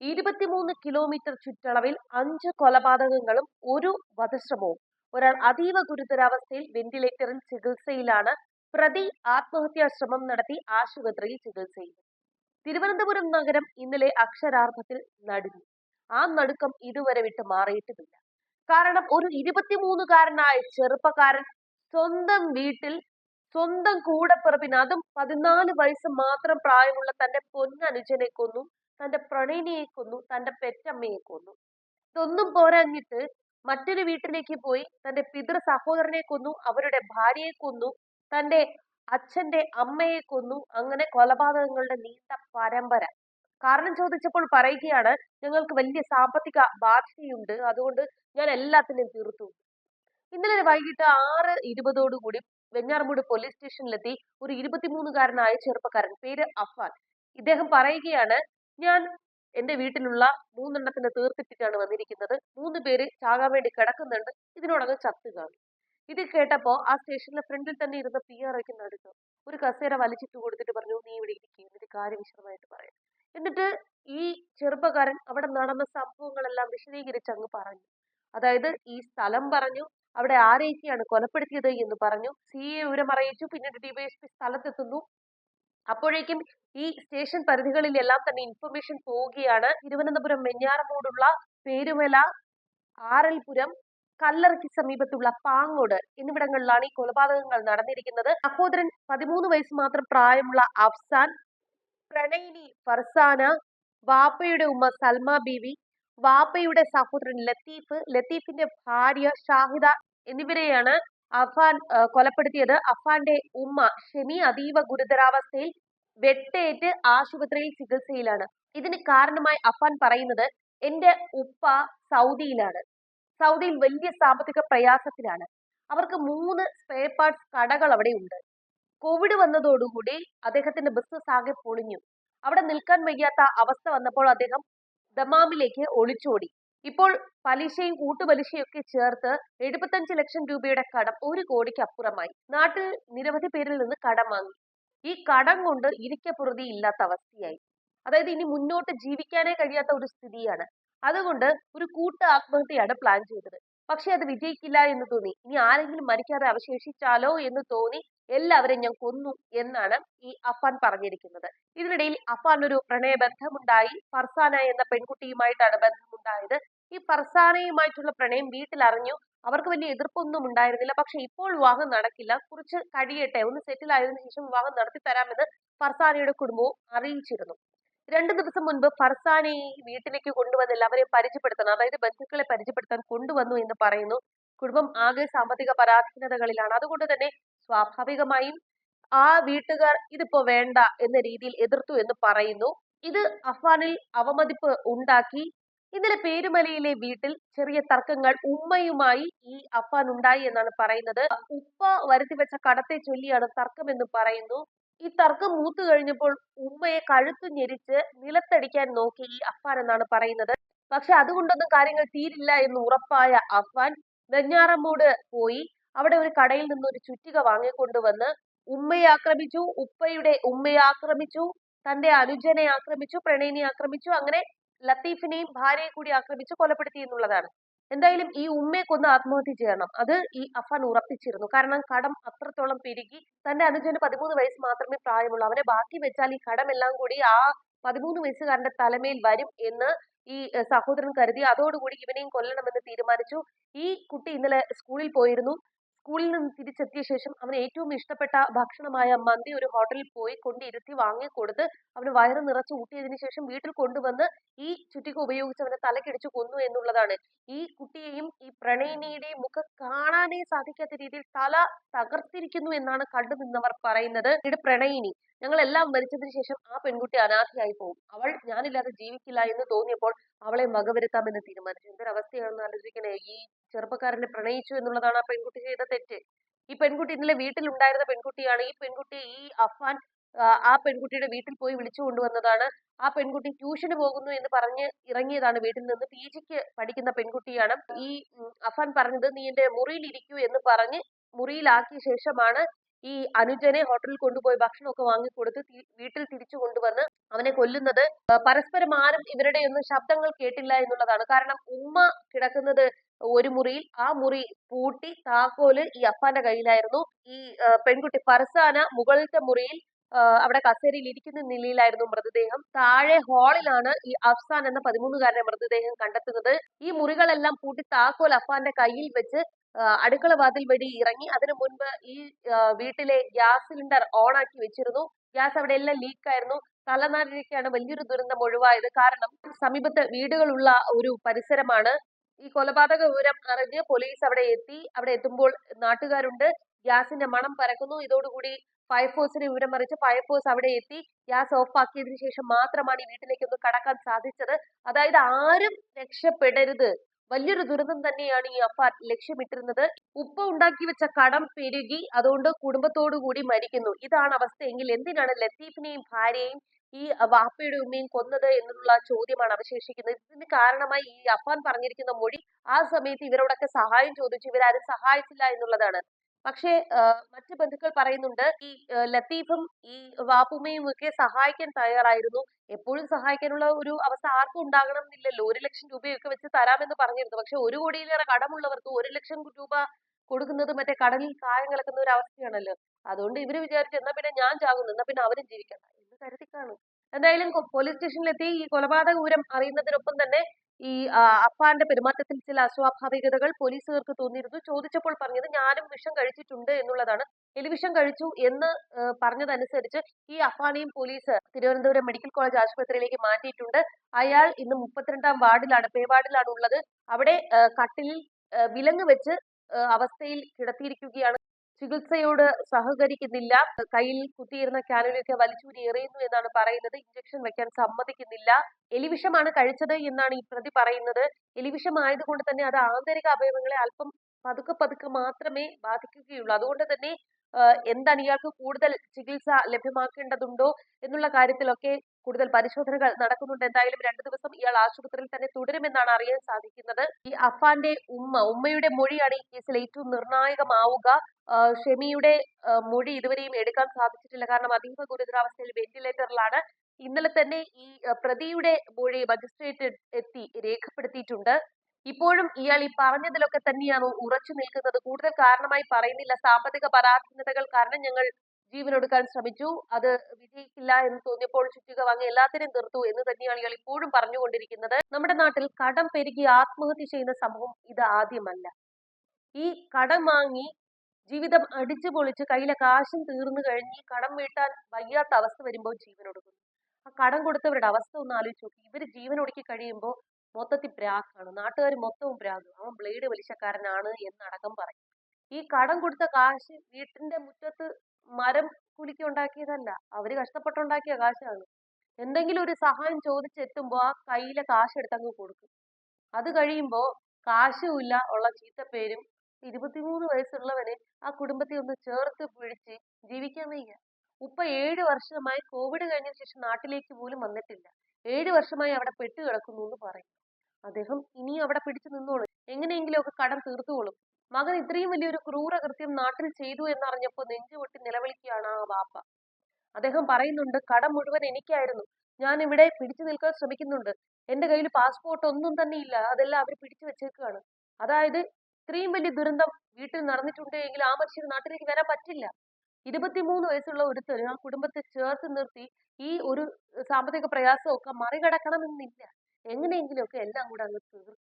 ഇരുപത്തിമൂന്ന് കിലോമീറ്റർ ചുറ്റളവിൽ അഞ്ച് കൊലപാതകങ്ങളും ഒരു വധശ്രമവും. ഒരാൾ അതീവ ഗുരുതരാവസ്ഥയിൽ വെന്റിലേറ്ററിൽ ചികിത്സയിലാണ്. പ്രതി ആത്മഹത്യാ ശ്രമം നടത്തി ആശുപത്രിയിൽ ചികിത്സയിൽ. തിരുവനന്തപുരം നഗരം ഇന്നലെ അക്ഷരാർത്ഥത്തിൽ നടുങ്ങി. ആ നടുക്കം ഇതുവരെ വിട്ട് മാറിയിട്ടുമില്ല കാരണം ഒരു ഇരുപത്തിമൂന്നുകാരനായ ചെറുപ്പക്കാരൻ സ്വന്തം വീട്ടിൽ സ്വന്തം കൂടപ്പിറപ്പിന് അതും പതിനാല് വയസ്സ് മാത്രം പ്രായമുള്ള തന്റെ പൊന്നനുജനെ കൊന്നു. തന്റെ പ്രണയിനിയെ കൊന്നു തന്റെ പെറ്റമ്മയെ കൊന്നു ഇതൊന്നും പോരാഞ്ഞിട്ട് മറ്റൊരു വീട്ടിലേക്ക് പോയി തന്റെ പിതൃ സഹോദരനെ കൊന്നു അവരുടെ ഭാര്യയെ കൊന്നു തന്റെ അച്ഛന്റെ അമ്മയെ കൊന്നു അങ്ങനെ കൊലപാതകങ്ങളുടെ നീണ്ട പരമ്പര. കാരണം ചോദിച്ചപ്പോൾ പറയുകയാണ് ഞങ്ങൾക്ക് വലിയ സാമ്പത്തിക ബാധ്യതയുണ്ട് അതുകൊണ്ട് ഞാൻ എല്ലാത്തിനും തീർത്തു. ഇന്നലെ വൈകിട്ട് ആറ് ഇരുപതോടുകൂടി വെഞ്ഞാറമൂട് പോലീസ് സ്റ്റേഷനിലെത്തി ഒരു ഇരുപത്തിമൂന്നുകാരനായ ചെറുപ്പക്കാരൻ പേര് അഫാൻ ഇദ്ദേഹം പറയുകയാണ് ഞാൻ എന്റെ വീട്ടിലുള്ള മൂന്നെണ്ണത്തിന് തീർത്തിട്ടിട്ടാണ് വന്നിരിക്കുന്നത്. മൂന്ന് പേര് ചാകാൻ വേണ്ടി കിടക്കുന്നുണ്ട്. ഇതിനോടകം ചത്തു കാണും. ഇത് കേട്ടപ്പോ ആ സ്റ്റേഷനിലെ ഫ്രണ്ടിൽ തന്നെ ഇരുന്ന പി ആർ നടുക്ക് ഒരു കസേര വലിച്ചിട്ട് കൊടുത്തിട്ട് പറഞ്ഞു നീ ഇവിടെ ഇരിക്കുക എന്നിട്ട് കാര്യം വിശദമായിട്ട് പറയാം. എന്നിട്ട് ഈ ചെറുപ്പക്കാരൻ അവിടെ നടന്ന സംഭവങ്ങളെല്ലാം വിശദീകരിച്ച് അങ്ങ് പറഞ്ഞു. അതായത് ഈ സ്ഥലം പറഞ്ഞു അവിടെ ആരെയൊക്കെയാണ് കൊലപ്പെടുത്തിയത് എന്ന് പറഞ്ഞു. സി എ വിവരം അറിയിച്ചു. പിന്നീട് ഡിവൈഎസ്പി സ്ഥലത്തെത്തുന്നു. അപ്പോഴേക്കും ഈ സ്റ്റേഷൻ പരിധികളിലെല്ലാം തന്നെ ഇൻഫർമേഷൻ പോവുകയാണ്. തിരുവനന്തപുരം വെഞ്ഞാറമൂടുള്ള പേരുമല ആറൽപുരം കല്ലറയ്ക്ക് സമീപത്തുള്ള പാങ്ങോട് എന്നിവിടങ്ങളിലാണ് ഈ കൊലപാതകങ്ങൾ നടന്നിരിക്കുന്നത്. സഹോദരൻ പതിമൂന്ന് വയസ്സ് മാത്രം പ്രായമുള്ള അഫ്സാൻ പ്രണയിനി ഫർസാന വാപ്പയുടെ ഉമ്മ സൽമ ബീവി വാപ്പയുടെ സഹോദരൻ ലത്തീഫ് ലത്തീഫിന്റെ ഭാര്യ ഷാഹിദ എന്നിവരെയാണ് അഫാൻ കൊലപ്പെടുത്തിയത് അഫാന്റെ ഉമ്മ ഷെമി അതീവ ഗുരുതരാവസ്ഥയിൽ വെട്ടേറ്റ് ആശുപത്രിയിൽ ചികിത്സയിലാണ്. ഇതിന് കാരണമായി അഫാൻ പറയുന്നത് എന്റെ ഉപ്പ സൗദിയിലാണ്. സൗദിയിൽ വലിയ സാമ്പത്തിക പ്രയാസത്തിലാണ്. അവർക്ക് മൂന്ന് സ്പെയർ പാർട്സ് കടകൾ അവിടെ ഉണ്ട്. കോവിഡ് വന്നതോടുകൂടി അദ്ദേഹത്തിന്റെ ബിസിനസ് ആകെ പൊളിഞ്ഞു. അവിടെ നിൽക്കാൻ വയ്യാത്ത അവസ്ഥ വന്നപ്പോൾ അദ്ദേഹം ദമാമിലേക്ക് ഒളിച്ചോടി. ഇപ്പോൾ പലിശയും കൂട്ടുപലിശയും ഒക്കെ ചേർത്ത് എഴുപത്തഞ്ച് ലക്ഷം രൂപയുടെ കടം ഒരു കോടിക്ക് അപ്പുറമായി. നാട്ടിൽ നിരവധി പേരിൽ നിന്ന് കടം വാങ്ങി. ഈ കടം കൊണ്ട് ഇരിക്കപ്പുറതി ഇല്ലാത്ത അവസ്ഥയായി. അതായത് ഇനി മുന്നോട്ട് ജീവിക്കാനേ കഴിയാത്ത ഒരു സ്ഥിതിയാണ്. അതുകൊണ്ട് ഒരു കൂട്ട ആത്മഹത്യയാണ് പ്ലാൻ ചെയ്തത്. പക്ഷെ അത് വിജയിക്കില്ല എന്ന് തോന്നി. ഇനി ആരെങ്കിലും മരിക്കാതെ അവശേഷിച്ചാലോ എന്ന് തോന്നി എല്ലാവരെയും ഞാൻ കൊന്നു എന്നാണ് ഈ അഫാൻ പറഞ്ഞിരിക്കുന്നത്. ഇതിനിടയിൽ അഫാൻ ഒരു പ്രണയബന്ധമുണ്ടായി. ഫർസാന എന്ന പെൺകുട്ടിയുമായിട്ടാണ് ബന്ധമുണ്ടായത് ഈ ഫർസാനയുമായിട്ടുള്ള പ്രണയം വീട്ടിൽ അറിഞ്ഞു അവർക്ക് വലിയ എതിർപ്പൊന്നും ഉണ്ടായിരുന്നില്ല. പക്ഷെ ഇപ്പോൾ വിവാഹം നടക്കില്ല. കുറച്ച് കഴിയട്ടെ ഒന്ന് സെറ്റിൽ ആയതിനു ശേഷം വിവാഹം നടത്തി തരാമെന്ന് ഫർസാനയുടെ കുടുംബവും അറിയിച്ചിരുന്നു. രണ്ടു ദിവസം മുൻപ് ഫർസാനയെ വീട്ടിലേക്ക് കൊണ്ടുവന്ന് എല്ലാവരെയും പരിചയപ്പെടുത്തണം അതായത് ബന്ധുക്കളെ പരിചയപ്പെടുത്താൻ കൊണ്ടുവന്നു എന്ന് പറയുന്നു. കുടുംബം ആകെ സാമ്പത്തിക പരാധീനതകളിലാണ്. അതുകൊണ്ട് തന്നെ സ്വാഭാവികമായും ആ വീട്ടുകാർ ഇതിപ്പോ വേണ്ട എന്ന രീതിയിൽ എതിർത്തു എന്ന് പറയുന്നു. ഇത് അഫാനിൽ അവമതിപ്പ് ഉണ്ടാക്കി. ഇന്നലെ പേരുമലയിലെ വീട്ടിൽ ചെറിയ തർക്കങ്ങൾ ഉമ്മയുമായി ഈ അഫാൻ ഉണ്ടായി എന്നാണ് പറയുന്നത്. ഉപ്പ വരുത്തി വെച്ച കടത്തെ ചൊല്ലിയാണ് തർക്കം എന്ന് പറയുന്നു. ഈ തർക്കം മൂത്തു കഴിഞ്ഞപ്പോൾ ഉമ്മയെ കഴുത്തു ഞെരിച്ച് നിലത്തടിക്കാൻ നോക്കി ഈ അഫാൻ എന്നാണ് പറയുന്നത്. പക്ഷെ അതുകൊണ്ടൊന്നും കാര്യങ്ങൾ തീരില്ല എന്ന് ഉറപ്പായ അഫാൻ വെഞ്ഞാറമ്മൂട് പോയി അവിടെ ഒരു കടയിൽ നിന്ന് ഒരു ചുറ്റിക വാങ്ങിക്കൊണ്ടുവന്ന് ഉമ്മയെ ആക്രമിച്ചു ഉപ്പയുടെ ഉമ്മയെ ആക്രമിച്ചു തന്റെ അനുജനെ ആക്രമിച്ചു പ്രണയിനെ ആക്രമിച്ചു അങ്ങനെ ലത്തീഫിനെയും ഭാര്യയെ കൂടി ആക്രമിച്ച് കൊലപ്പെടുത്തി എന്നുള്ളതാണ്. എന്തായാലും ഈ ഉമ്മയെ കൊന്ന് ആത്മഹത്യ ചെയ്യണം. അത് ഈ അഫാൻ ഉറപ്പിച്ചിരുന്നു. കാരണം കടം അത്രത്തോളം പെരുകി തന്റെ അനുജന് പതിമൂന്ന് വയസ്സ് മാത്രമേ പ്രായമുള്ളൂ. അവനെ ബാക്കി വെച്ചാൽ ഈ കടമെല്ലാം കൂടി ആ പതിമൂന്ന് വയസ്സുകാരന്റെ തലമേൽ വരും എന്ന് ഈ സഹോദരൻ കരുതി. അതോടുകൂടി ഇവനെയും കൊല്ലണമെന്ന് തീരുമാനിച്ചു. ഈ കുട്ടി ഇന്നലെ സ്കൂളിൽ പോയിരുന്നു. സ്കൂളിൽ നിന്ന് തിരിച്ചെത്തിയ ശേഷം അവന് ഏറ്റവും ഇഷ്ടപ്പെട്ട ഭക്ഷണമായ മന്തി ഒരു ഹോട്ടലിൽ പോയി കൊണ്ടിരുത്തി വാങ്ങിക്കൊടുത്ത് അവന് വയറ് നിറച്ച് ഊട്ടിയതിനു ശേഷം വീട്ടിൽ കൊണ്ടുവന്ന് ഈ ചുറ്റിക ഉപയോഗിച്ച് അവനെ തലക്കിടിച്ചു കൊന്നു എന്നുള്ളതാണ്. ഈ കുട്ടിയെയും ഈ പ്രണയിനിയുടെയും മുഖം കാണാനേ സാധിക്കാത്ത രീതിയിൽ തല തകർത്തിരിക്കുന്നു എന്നാണ് കണ്ടു നിന്നവർ പറയുന്നത്. ഇത് പ്രണയിനി. ഞങ്ങൾ എല്ലാം മരിച്ചതിന് ശേഷം ആ പെൺകുട്ടി അനാഥയായി പോകും. അവൾ ഞാനില്ലാതെ ജീവിക്കില്ല എന്ന് തോന്നിയപ്പോൾ അവളെ വകവരുത്താമെന്ന് തീരുമാനിച്ചു. എന്തൊരവസ്ഥയാണെന്ന് ആലോചിക്കണേ. ഈ ചെറുപ്പക്കാരനെ പ്രണയിച്ചു എന്നുള്ളതാണ് ആ പെൺകുട്ടി ചെയ്ത തെറ്റ്. ഈ പെൺകുട്ടി ഇന്നലെ വീട്ടിലുണ്ടായിരുന്ന പെൺകുട്ടിയാണ്. ഈ പെൺകുട്ടി ഈ അഫാൻ ആ, പെൺകുട്ടിയുടെ വീട്ടിൽ പോയി വിളിച്ചു കൊണ്ടുവന്നതാണ്. ആ പെൺകുട്ടി ട്യൂഷന് പോകുന്നു എന്ന് പറഞ്ഞ് ഇറങ്ങിയതാണ് വീട്ടിൽ നിന്ന്. പി ജിക്ക് പഠിക്കുന്ന പെൺകുട്ടിയാണ്. ഈ അഫാൻ പറഞ്ഞത് നീ എന്റെ മുറിയിൽ ഇരിക്കൂ എന്ന് പറഞ്ഞ് മുറിയിലാക്കിയ ശേഷമാണ് ഈ അനുജനെ ഹോട്ടലിൽ കൊണ്ടുപോയി ഭക്ഷണമൊക്കെ വാങ്ങിക്കൊടുത്ത് വീട്ടിൽ തിരിച്ചു കൊണ്ടുവന്ന് അവനെ കൊല്ലുന്നത് പരസ്പരം ആരും ഇവരുടെ ഒന്നും ശബ്ദങ്ങൾ കേട്ടില്ല എന്നുള്ളതാണ്. കാരണം ഉമ്മ കിടക്കുന്നത് ഒരു മുറിയിൽ ആ മുറി പൂട്ടി താക്കോൽ ഈ അഫാന്റെ കയ്യിലായിരുന്നു. ഈ പെൺകുട്ടി ഫർസാന മുകളിലത്തെ മുറിയിൽ അവിടെ കസേരയിൽ ഇരിക്കുന്ന നിലയിലായിരുന്നു മൃതദേഹം. താഴെ ഹാളിലാണ് ഈ അഫ്സാൻ എന്ന പതിമൂന്നുകാരന്റെ മൃതദേഹം കണ്ടെത്തുന്നത്. ഈ മുറികളെല്ലാം പൂട്ടി താക്കോൽ അഫാന്റെ കയ്യിൽ വെച്ച് അടുക്കള വാതിൽ വഴി ഇറങ്ങി അതിനു മുൻപ് ഈ വീട്ടിലെ ഗ്യാസ് സിലിണ്ടർ ഓൺ ആക്കി വെച്ചിരുന്നു. ഗ്യാസ് അവിടെ എല്ലാം ലീക്ക് ആയിരുന്നു. തലനാരിഴയ്ക്കാണ് വലിയൊരു ദുരന്തം ഒഴിവായത്. കാരണം സമീപത്ത് വീടുകളുള്ള ഒരു പരിസരമാണ്. ഈ കൊലപാതക വിവരം അറിഞ്ഞ് പോലീസ് അവിടെ എത്തി. അവിടെ എത്തുമ്പോൾ നാട്ടുകാരുണ്ട്. ഗ്യാസിന്റെ മണം പരക്കുന്നു. ഇതോടുകൂടി ഫയർഫോഴ്സിനെ വിവരം അറിയിച്ച് ഫയർഫോഴ്സ് അവിടെ എത്തി. ഗ്യാസ് ഓഫ് ആക്കിയതിനു ശേഷം മാത്രമാണ് ഈ വീട്ടിലേക്ക് ഒന്ന് കടക്കാൻ സാധിച്ചത്. അതായത് ആരും രക്ഷപ്പെടരുത്. വലിയൊരു ദുരന്തം തന്നെയാണ് ഈ അഫാൻ ലക്ഷ്യമിട്ടിരുന്നത്. ഉപ്പ ഉണ്ടാക്കി വെച്ച കടം പെരുകി അതുകൊണ്ട് കൂടി മരിക്കുന്നു. ഇതാണ് അവസ്ഥയെങ്കിൽ എന്തിനാണ് ലത്തീഫിനെയും ഭാര്യയെയും ഈ വാപ്പയുടെ ഉമ്മയും കൊന്നത് എന്നുള്ള ചോദ്യമാണ് അവശേഷിക്കുന്നത്. ഇതിന് കാരണമായി ഈ അഫാൻ പറഞ്ഞിരിക്കുന്ന മൊഴി ആ സമയത്ത് ഇവരോടൊക്കെ സഹായം ചോദിച്ചു. ഇവരാരും സഹായിച്ചില്ല എന്നുള്ളതാണ്. പക്ഷേ മറ്റു ബന്ധുക്കൾ പറയുന്നുണ്ട് ഈ ലത്തീഫും ഈ വാപ്പുമ്മയും ഒക്കെ സഹായിക്കാൻ തയ്യാറായിരുന്നു. എപ്പോഴും സഹായിക്കാനുള്ള ഒരു അവസ്ഥ ആർക്കും ഉണ്ടാകണം എന്നില്ലല്ലോ. ഒരു ലക്ഷം രൂപയൊക്കെ വെച്ച് തരാമെന്ന് പറഞ്ഞിരുന്നു. പക്ഷെ ഒരു കോടിയിലേറെ കടമുള്ളവർക്ക് ഒരു ലക്ഷം രൂപ കൊടുക്കുന്നത് മറ്റേ കടലിൽ കായം കലക്കുന്ന ഒരു അവസ്ഥയാണല്ലോ. അതുകൊണ്ട് ഇവർ വിചാരിച്ചു എന്നാ പിന്നെ ഞാൻ ചാകുന്നു എന്നാ പിന്നെ അവരും ജീവിക്കണ്ട എന്ന് കരുതി കാണും എന്തായാലും പോലീസ് സ്റ്റേഷനിലെത്തി ഈ കൊലപാതക വിവരം അറിയുന്നതിനൊപ്പം തന്നെ ഈ അഫാന്റെ പെരുമാറ്റത്തിൽ ചില അസ്വാഭാവികതകൾ പോലീസുകാർക്ക് തോന്നിയിരുന്നു. ചോദിച്ചപ്പോൾ പറഞ്ഞത് ഞാനും വിഷം കഴിച്ചിട്ടുണ്ട് എന്നുള്ളതാണ്. എലിവിഷം കഴിച്ചു എന്ന് പറഞ്ഞതനുസരിച്ച് ഈ അഫാനെയും പോലീസ് തിരുവനന്തപുരം മെഡിക്കൽ കോളേജ് ആശുപത്രിയിലേക്ക് മാറ്റിയിട്ടുണ്ട്. അയാൾ ഇന്ന് മുപ്പത്തിരണ്ടാം വാർഡിലാണ് പേ വാർഡിലാണ് ഉള്ളത്. അവിടെ കട്ടിലിൽ വിലങ്ങ് വെച്ച് അവസ്ഥയിൽ കിടത്തിയിരിക്കുകയാണ് ചികിത്സയോട് സഹകരിക്കുന്നില്ല. കയ്യിൽ കുത്തിയിരുന്ന കാനുലയൊക്കെ വലിച്ചൂരി എറിയുന്നു എന്നാണ് പറയുന്നത്. ഇഞ്ചക്ഷൻ വെക്കാൻ സമ്മതിക്കുന്നില്ല. എലിവിഷമാണ് കഴിച്ചത് എന്നാണ് ഈ പ്രതി പറയുന്നത്. എലിവിഷം ആയതുകൊണ്ട് തന്നെ അത് ആന്തരിക അവയവങ്ങളെ അല്പം പതുക്കെ പതുക്കെ മാത്രമേ ബാധിക്കുകയുള്ളൂ. അതുകൊണ്ട് തന്നെ എന്താണ് ഇയാൾക്ക് കൂടുതൽ ചികിത്സ ലഭ്യമാക്കേണ്ടതുണ്ടോ എന്നുള്ള കാര്യത്തിലൊക്കെ കൂടുതൽ പരിശോധനകൾ നടക്കുന്നുണ്ട്. എന്തായാലും രണ്ടു ദിവസം ഇയാൾ ആശുപത്രിയിൽ തന്നെ തുടരുമെന്നാണ് അറിയാൻ സാധിക്കുന്നത്. ഈ അഫാന്റെ ഉമ്മ ഉമ്മയുടെ മൊഴിയാണ് ഈ കേസിൽ ഏറ്റവും നിർണായകമാവുക. ഷെമിയുടെ മൊഴി ഇതുവരെയും എടുക്കാൻ സാധിച്ചിട്ടില്ല. കാരണം അതീവ ഗുരുതരാവസ്ഥയിൽ വെന്റിലേറ്ററിലാണ്. ഇന്നലെ തന്നെ ഈ പ്രതിയുടെ മൊഴി മജിസ്ട്രേറ്റ് എത്തി രേഖപ്പെടുത്തിയിട്ടുണ്ട്. ഇപ്പോഴും ഇയാൾ ഈ പറഞ്ഞതിലൊക്കെ തന്നെയാണ് ഉറച്ചു നിൽക്കുന്നത്. കൂടുതൽ കാരണമായി പറയുന്നില്ല. സാമ്പത്തിക പരാധീനതകൾ കാരണം ഞങ്ങൾ ജീവനൊടുക്കാൻ ശ്രമിച്ചു. അത് വിജയിക്കില്ല എന്ന് തോന്നിയപ്പോൾ ചുറ്റിക വാങ്ങി എല്ലാത്തിനെയും തീർത്തു എന്ന് തന്നെയാണ് ഇയാൾ ഇപ്പോഴും പറഞ്ഞുകൊണ്ടിരിക്കുന്നത്. നമ്മുടെ നാട്ടിൽ കടം പെരുകി ആത്മഹത്യ ചെയ്യുന്ന സംഭവം ഇത് ആദ്യമല്ല. ഈ കടം വാങ്ങി ജീവിതം അടിച്ചു പൊളിച്ച് കയ്യിലെ കാശും തീർന്നു കഴിഞ്ഞ് കടം വീട്ടാൻ വയ്യാത്ത അവസ്ഥ വരുമ്പോൾ ജീവൻ ഒടുക്കുന്നു ആ കടം കൊടുത്തവരുടെ അവസ്ഥ ഒന്ന് ആലോചിച്ച് നോക്കി. ഇവർ ജീവൻ ഒടുക്കി കഴിയുമ്പോൾ മൊത്തത്തിൽ പ്രാക്കാണ് നാട്ടുകാർ മൊത്തവും പ്രാഗ്. അവൻ ബ്ലേഡ് വലിച്ചക്കാരനാണ് എന്നടക്കം പറയും. ഈ കടം കൊടുത്ത കാശ് വീട്ടിന്റെ മുറ്റത്ത് മരം കുലുക്കി ഉണ്ടാക്കിയതല്ല അവർ കഷ്ടപ്പെട്ടുണ്ടാക്കിയ കാശാണ്. എന്തെങ്കിലും ഒരു സഹായം ചോദിച്ചെത്തുമ്പോ ആ കയ്യിലെ കാശ് എടുത്ത് അങ്ങ് കൊടുക്കും. അത് കഴിയുമ്പോ കാശുമില്ല ഉള്ള ചീത്തപ്പേരും ഇരുപത്തിമൂന്ന് വയസ്സുള്ളവന് ആ കുടുംബത്തെ ഒന്ന് ചേർത്ത് പിടിച്ച് ജീവിക്കാൻ വയ്യ. ഉപ്പ ഏഴ് വർഷമായി കോവിഡ് കഴിഞ്ഞ ശേഷം നാട്ടിലേക്ക് പോലും വന്നിട്ടില്ല. ഏഴ് വർഷമായി അവിടെ പെട്ടു കിടക്കുന്നു എന്ന് പറയും. അദ്ദേഹം ഇനിയും അവിടെ പിടിച്ചു നിന്നോളും. എങ്ങനെയെങ്കിലും ഒക്കെ കടം തീർത്തുകൊള്ളും. മകൻ ഇത്രയും വലിയൊരു ക്രൂരകൃത്യം നാട്ടിൽ ചെയ്തു എന്നറിഞ്ഞപ്പോൾ നെഞ്ചുപൊട്ടി നിലവിളിക്കുകയാണ് ആ വാപ്പ. അദ്ദേഹം പറയുന്നുണ്ട് കടം മുഴുവൻ എനിക്കായിരുന്നു. ഞാൻ ഇവിടെ പിടിച്ചു നിൽക്കാൻ ശ്രമിക്കുന്നുണ്ട്. എന്റെ കയ്യിൽ പാസ്പോർട്ട് ഒന്നും തന്നെ ഇല്ല. അതെല്ലാം അവർ പിടിച്ചു വെച്ചേക്കുകയാണ് അതായത് ഇത്രയും വലിയ ദുരന്തം വീട്ടിൽ നടന്നിട്ടുണ്ട് എങ്കിൽ ആ മനുഷ്യർ നാട്ടിലേക്ക് വരാൻ പറ്റില്ല. ഇരുപത്തിമൂന്ന് വയസ്സുള്ള ഒരുത്തർ ആ കുടുംബത്തെ ചേർത്ത് നിർത്തി ഈ ഒരു സാമ്പത്തിക പ്രയാസമൊക്കെ മറികടക്കണമെന്നില്ല. എങ്ങനെയെങ്കിലുമൊക്കെ എല്ലാം കൂടെ അങ്ങ് തീർക്കാം.